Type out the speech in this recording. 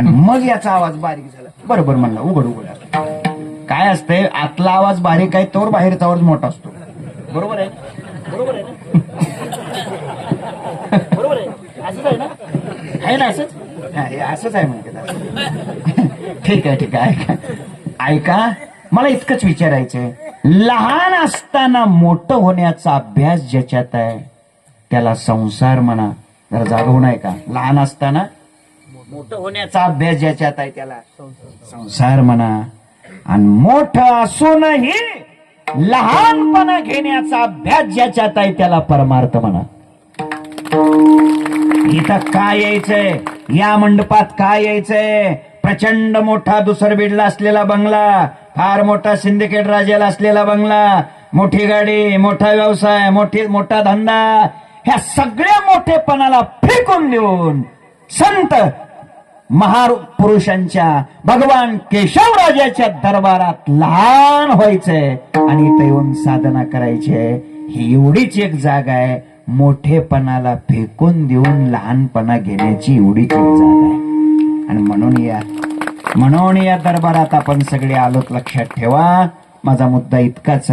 आणि मग याचा आवाज बारीक झाला. बरोबर म्हणला उघड उघड काय असतंय? आतला आवाज बारीक आहे तोवर बाहेरचा आवाज मोठा असतो. बरोबर आहे? बरोबर आहे ना? बरोबर आहे. असंच आहे ना? आहे ना असंच? असंच आहे. ठीक आहे ठीक आहे. ऐका. ऐका मला इतकंच विचारायचंय. लहान असताना मोठं होण्याचा अभ्यास ज्याच्यात आहे त्याला संसार म्हणा. जरा जागवून आहे का लहान असताना मोठं होण्याचा अभ्यास ज्याच्यात आहे त्याला संसार. म्हणा आणि मोठ असूनही लहानपणा घेण्याचा अभ्यास ज्याच्यात आहे त्याला परमार्थ म्हणा. इथं काय यायचंय? या मंडपात काय यायचंय? प्रचंड मोठा दुसर बिडला असलेला बंगला फार मोठा सिंडिकेट राजाला असलेला बंगला मोठी गाडी मोठा व्यवसाय मोठी मोठा धंदा ह्या सगळ्या मोठेपणाला फेकून देऊन संत महापुरुषांच्या भगवान केशवराजाच्या दरबारात लहान व्हायचंय आणि इथं येऊन साधना करायची. आहे ही एवढीच एक जागा आहे. मोठेपणाला फेकून देऊन लहानपणा घेण्याची एवढीच एक जागा आहे. आणि म्हणून या म्हणून या दरबारात आपण सगळे आलोत लक्षात ठेवा. माझा मुद्दा इतकाच आहे.